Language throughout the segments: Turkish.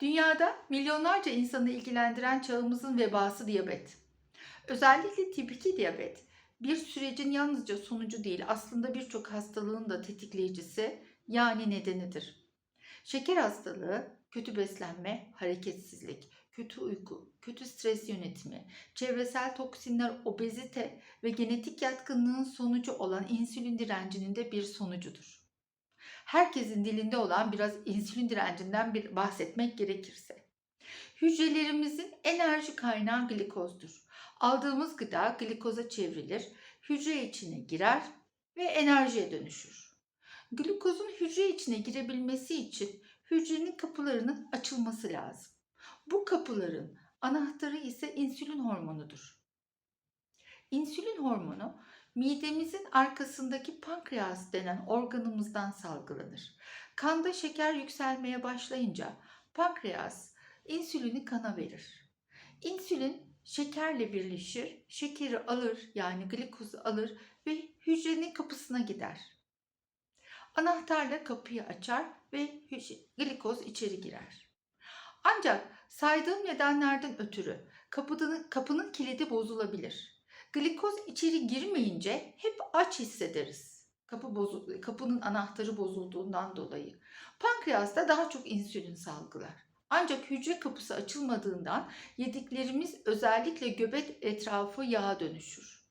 Dünyada milyonlarca insanı ilgilendiren çağımızın vebası diyabet. Özellikle tip 2 diyabet bir sürecin yalnızca sonucu değil aslında birçok hastalığın da tetikleyicisi yani nedenidir. Şeker hastalığı, kötü beslenme, hareketsizlik, kötü uyku, kötü stres yönetimi, çevresel toksinler, obezite ve genetik yatkınlığın sonucu olan insülin direncinin de bir sonucudur. Herkesin dilinde olan biraz insülin direncinden bir bahsetmek gerekirse. Hücrelerimizin enerji kaynağı glikozdur. Aldığımız gıda glikoza çevrilir, hücre içine girer ve enerjiye dönüşür. Glikozun hücre içine girebilmesi için hücrenin kapılarının açılması lazım. Bu kapıların anahtarı ise insülin hormonudur. İnsülin hormonu midemizin arkasındaki pankreas denen organımızdan salgılanır. Kanda şeker yükselmeye başlayınca pankreas insülini kana verir. İnsülin şekerle birleşir, şekeri alır yani glikozu alır ve hücrenin kapısına gider. Anahtarla kapıyı açar ve glikoz içeri girer. Ancak saydığım nedenlerden ötürü kapının, kapının kilidi bozulabilir. Glikoz içeri girmeyince hep aç hissederiz. Kapı bozul, kapının anahtarı bozulduğundan dolayı. Pankreas da daha çok insülin salgılar. Ancak hücre kapısı açılmadığından yediklerimiz özellikle göbek etrafı yağa dönüşür.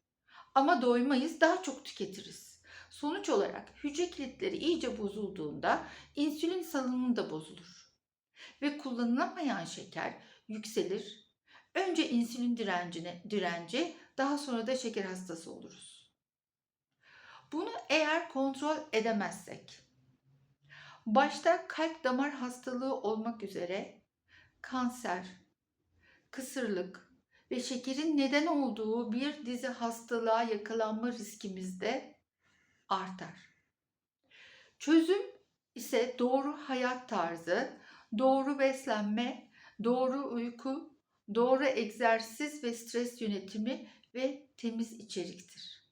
Ama doymayız, daha çok tüketiriz. Sonuç olarak hücre kilitleri iyice bozulduğunda insülin salınımı da bozulur. Ve kullanılamayan şeker yükselir. Önce insülin direncine, direnci, daha sonra da şeker hastası oluruz. Bunu eğer kontrol edemezsek, başta kalp damar hastalığı olmak üzere kanser, kısırlık ve şekerin neden olduğu bir dizi hastalığa yakalanma riskimiz de artar. Çözüm ise doğru hayat tarzı, doğru beslenme, doğru uyku, doğru egzersiz ve stres yönetimi ve temiz içeriktir.